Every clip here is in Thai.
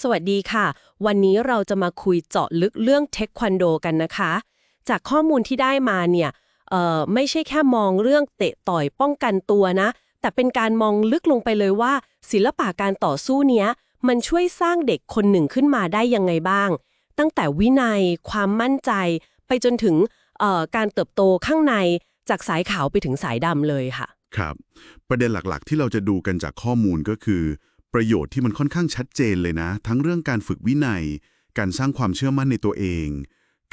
สวัสดีค่ะ วันนี้เราจะมาคุยเจาะลึกเรื่องเทควันโดกันนะคะ จากข้อมูลที่ได้มาเนี่ยไม่ใช่แค่มองเรื่องเตะต่อยป้องกันตัวนะ แต่เป็นการมองลึกลงไปเลยว่า ศิลปะการต่อสู้เนี้ย มันช่วยสร้างเด็กคนหนึ่งขึ้นมาได้ยังไงบ้าง ตั้งแต่วินัย ความมั่นใจ ไปจนถึงการเติบโตข้างในจากสายขาวไปถึงสายดำเลยค่ะ ครับ ประเด็นหลักๆ ที่เราจะดูกันจากข้อมูลก็คือ ประโยชน์ที่มันค่อนข้างชัดเจนเลยนะ ทั้งเรื่องการฝึกวินัย การสร้างความเชื่อมั่นในตัวเอง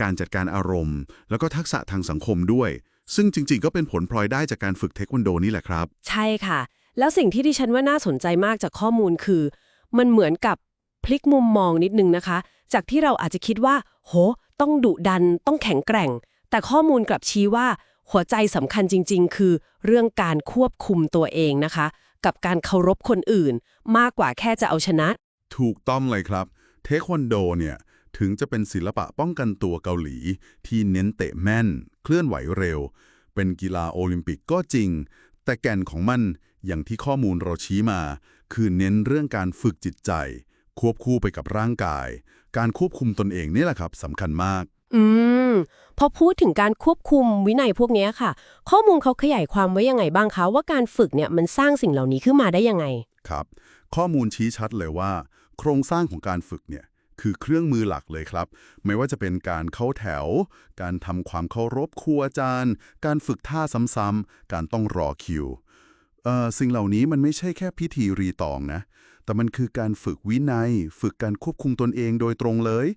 การจัดการอารมณ์ แล้วก็ทักษะทางสังคมด้วย ซึ่งจริง ๆ ก็เป็นผลพลอยได้จากการฝึกเทควันโดนี่แหละครับ ใช่ค่ะ แล้วสิ่งที่ดิฉันว่าน่าสนใจมากจากข้อมูลคือ มันเหมือนกับพลิกมุมมองนิดนึงนะคะ จากที่เราอาจจะคิดว่า โห ต้องดุดันต้องแข็งแกร่ง แต่ข้อมูลกลับชี้ว่าหัวใจสำคัญจริง ๆ คือเรื่องการควบคุมตัวเองนะคะ กับการเคารพคนอื่น มากกว่าแค่จะเอาชนะ ถูกต้องเลยครับ เทควันโดเนี่ยถึงจะเป็นศิลปะป้องกันตัวเกาหลี ที่เน้นเตะแม่น เคลื่อนไหวเร็ว เป็นกีฬาโอลิมปิกก็จริง แต่แก่นของมันอย่างที่ข้อมูลเราชี้มา คือเน้นเรื่องการฝึกจิตใจ ควบคู่ไปกับร่างกาย การควบคุมตนเองนี่แหละครับสำคัญมาก อืม พอพูดถึงการควบคุมวินัยพวกนี้ค่ะ ข้อมูลเขาขยายความไว้ยังไงบ้างคะว่าการฝึกเนี่ยมันสร้างสิ่งเหล่านี้ขึ้นมาได้ยังไง ครับ ข้อมูลชี้ชัดเลยว่า โครงสร้างของการฝึกเนี่ยคือเครื่องมือหลักเลยครับ ไม่ว่าจะเป็นการเข้าแถว การทำความเคารพครูอาจารย์ การฝึกท่าซ้ำๆ การต้องรอคิวเอ่อสิ่งเหล่านี้มันไม่ใช่แค่พิธีรีตองนะ แต่มันคือการฝึกวินัย ฝึกการควบคุมตนเองโดยตรงเลย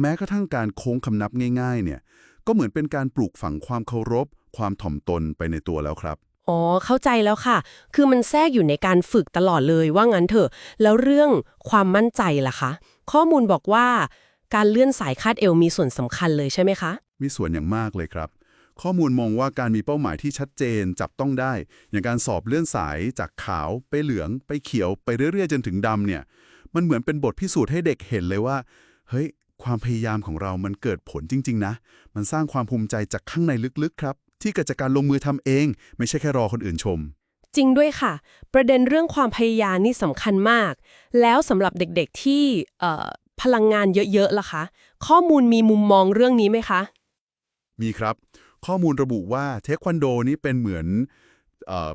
แม้กระทั่งการโค้งคำนับง่ายๆ เนี่ยก็เหมือนเป็นการปลูกฝังความเคารพ ความถ่อมตนไปในตัวแล้วครับอ๋อเข้าใจแล้วค่ะ คือมันแทรกอยู่ในการฝึกตลอดเลยว่างั้นเถอะ แล้วเรื่องความมั่นใจล่ะคะ ข้อมูลบอกว่าการเลื่อนสายคาดเอวมีส่วนสำคัญเลยใช่ไหมคะ มีส่วนอย่างมากเลยครับ ข้อมูลมองว่าการมีเป้าหมายที่ชัดเจนจับต้องได้ อย่างการสอบเลื่อนสายจากขาวไปเหลืองไปเขียวไปเรื่อยๆ จนถึงดำเนี่ย มันเหมือนเป็นบทพิสูจน์ให้เด็กเห็นเลยว่า เฮ้ย ความพยายามของเรามันเกิดผลจริง ๆ นะ มันสร้างความภูมิใจจากข้างในลึก ๆ ครับ ที่เกิดจากการลงมือทำเอง ไม่ใช่แค่รอคนอื่นชม จริงด้วยค่ะ ประเด็นเรื่องความพยายามนี่สำคัญมาก แล้วสำหรับเด็กๆที่เอ่อพลังงานเยอะๆล่ะคะ ข้อมูลมีมุมมองเรื่องนี้ไหมคะ มีครับ ข้อมูลระบุว่าเทควันโดนี้เป็นเหมือนเออ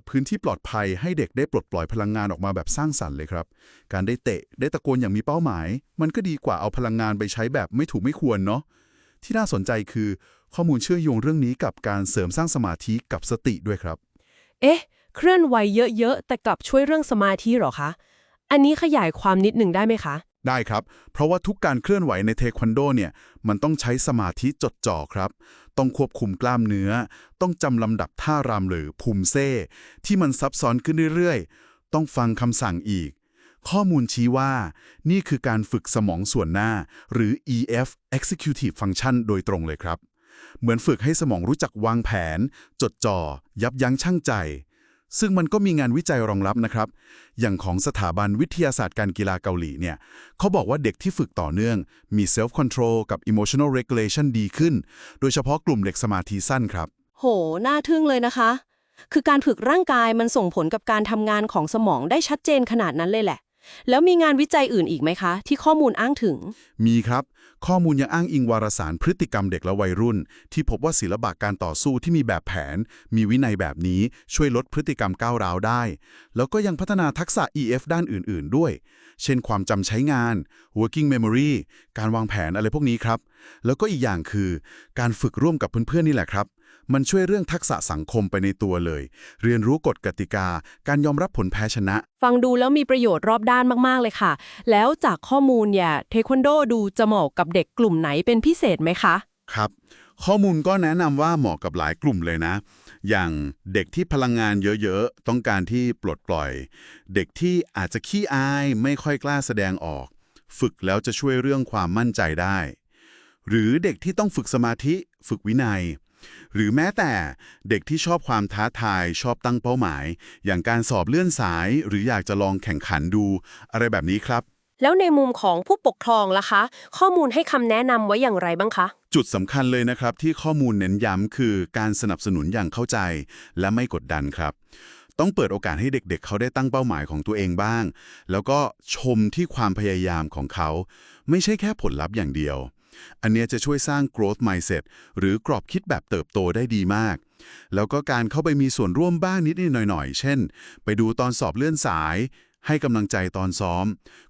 พื้นที่ปลอดภัยให้เด็กได้ปลดปล่อยพลังงานออกมาแบบสร้างสรรค์เลยครับ การได้เตะได้ตะโกนอย่างมีเป้าหมาย มันก็ดีกว่าเอาพลังงานไปใช้แบบไม่ถูกไม่ควรเนาะที่น่าสนใจคือข้อมูลเชื่อโยงเรื่องนี้กับการเสริมสร้างสมาธิกับสติด้วยครับ เอ๊ะ เคลื่อนไหวเยอะๆ แต่กลับช่วยเรื่องสมาธิเหรอคะ อันนี้ขยายความนิดหนึ่งได้ไหมคะ ได้ครับ เพราะว่าทุกการเคลื่อนไหวในเทควันโดเนี่ย มันต้องใช้สมาธิจดจ่อครับ ต้องควบคุมกล้ามเนื้อ ต้องจำลำดับท่ารำหรือภูมิเซ่ ที่มันซับซ้อนขึ้นเรื่อยๆ ต้องฟังคำสั่งอีก ข้อมูลชี้ว่า นี่คือการฝึกสมองส่วนหน้า หรือ EF Executive Function โดยตรงเลยครับ เหมือนฝึกให้สมองรู้จักวางแผน จดจ่อ ยับยั้งชั่งใจ ซึ่งมันก็มีงานวิจัยรองรับนะครับ อย่างของสถาบันวิทยาศาสตร์การกีฬาเกาหลีเนี่ยเขาบอกว่าเด็กที่ฝึกต่อเนื่องมี self control กับ emotional regulation ดีขึ้น โดยเฉพาะกลุ่มเด็กสมาธิสั้นครับ โห น่าทึ่งเลยนะคะ คือการฝึกร่างกายมันส่งผลกับการทำงานของสมองได้ชัดเจนขนาดนั้นเลยแหละ แล้วมีงานวิจัยอื่นอีกไหมคะ ที่ข้อมูลอ้างถึง มีครับ ข้อมูลยังอ้างอิงวารสารพฤติกรรมเด็กและวัยรุ่น ที่พบว่าศิลปะการต่อสู้ที่มีแบบแผน มีวินัยแบบนี้ช่วยลดพฤติกรรมก้าวร้าวได้ แล้วก็ยังพัฒนาทักษะ EF ด้านอื่น ๆ ด้วย เช่น ความจำใช้งาน working memory การวางแผนอะไรพวกนี้ครับ แล้วก็อีกอย่างคือ การฝึกร่วมกับเพื่อนๆนี่แหละครับ มันช่วยเรื่องทักษะสังคมไปในตัวเลย เรียนรู้กฎกติกา การยอมรับผลแพ้ชนะ ฟังดูแล้วมีประโยชน์รอบด้านมาก ๆ เลยค่ะ แล้วจากข้อมูลเนี่ยเทควันโดดูจะเหมาะกับเด็กกลุ่มไหนเป็นพิเศษไหมคะ ครับ ข้อมูลก็แนะนำว่าเหมาะกับหลายกลุ่มเลยนะ อย่างเด็กที่พลังงานเยอะ ๆ ต้องการที่ปลดปล่อย เด็กที่อาจจะขี้อายไม่ค่อยกล้าแสดงออก ฝึกแล้วจะช่วยเรื่องความมั่นใจได้ หรือเด็กที่ต้องฝึกสมาธิ ฝึกวินัย หรือแม้แต่เด็กที่ชอบความท้าทายชอบตั้งเป้าหมาย อย่างการสอบเลื่อนสาย หรืออยากจะลองแข่งขันดู อะไรแบบนี้ครับ แล้วในมุมของผู้ปกครองล่ะคะ ข้อมูลให้คำแนะนำไว้อย่างไรบ้างคะ จุดสำคัญเลยนะครับที่ข้อมูลเน้นย้ำคือการสนับสนุนอย่างเข้าใจ และไม่กดดันครับ ต้องเปิดโอกาสให้เด็กๆเขาได้ตั้งเป้าหมายของตัวเองบ้าง แล้วก็ชมที่ความพยายามของเขา ไม่ใช่แค่ผลลัพธ์อย่างเดียว อันเนี้ยจะช่วยสร้าง growth mindset หรือกรอบคิดแบบเติบโตได้ดีมาก แล้วก็การเข้าไปมีส่วนร่วมบ้างนิดๆหน่อยๆ เช่น ไปดูตอนสอบเลื่อนสาย ให้กำลังใจตอนซ้อม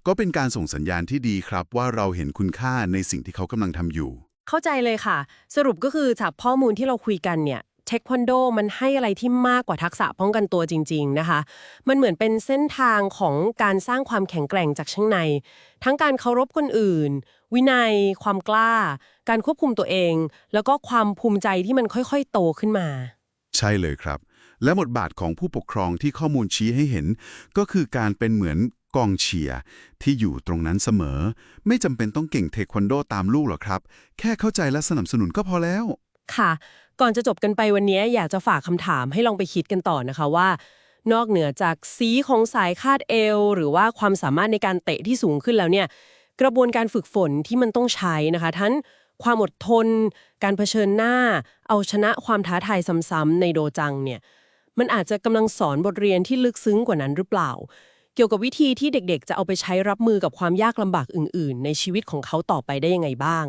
ก็เป็นการส่งสัญญาณที่ดีครับ ว่าเราเห็นคุณค่าในสิ่งที่เขากำลังทำอยู่ เข้าใจเลยค่ะ สรุปก็คือจากข้อมูลที่เราคุยกันเนี่ย เทควันโดมันให้อะไรที่มากกว่าทักษะป้องกันตัวจริง ๆนะคะ มันเหมือนเป็นเส้นทางของการสร้างความแข็งแกร่งจากข้างใน ทั้งการเคารพคนอื่น วินัย ความกล้า การควบคุมตัวเอง แล้วก็ความภูมิใจที่มันค่อยๆ โตขึ้นมา ใช่เลยครับ และบทบาทของผู้ปกครองที่ข้อมูลชี้ให้เห็น ก็คือการเป็นเหมือนกองเชียร์ที่อยู่ตรงนั้นเสมอ ไม่จำเป็นต้องเก่งเทควันโดตามลูกหรอกครับ แค่เข้าใจและสนับสนุนก็พอแล้ว ค่ะ ก่อนจะจบกันไปวันนี้อยากจะฝากคำถามให้ลองไปคิดกันต่อนะคะว่า นอกเหนือจากสีของสายคาดเอว หรือว่าความสามารถในการเตะที่สูงขึ้นแล้วเนี่ยกระบวนการฝึกฝนที่มันต้องใช้นะคะทั้งความอดทน การเผชิญหน้า เอาชนะความท้าทายซ้ำๆในโดจังเนี่ยมันอาจจะกำลังสอนบทเรียนที่ลึกซึ้งกว่านั้นหรือเปล่า เกี่ยวกับวิธีที่เด็กๆ จะเอาไปใช้รับมือกับความยากลำบากอื่น ๆ ในชีวิตของเขาต่อไปได้ยังไงบ้าง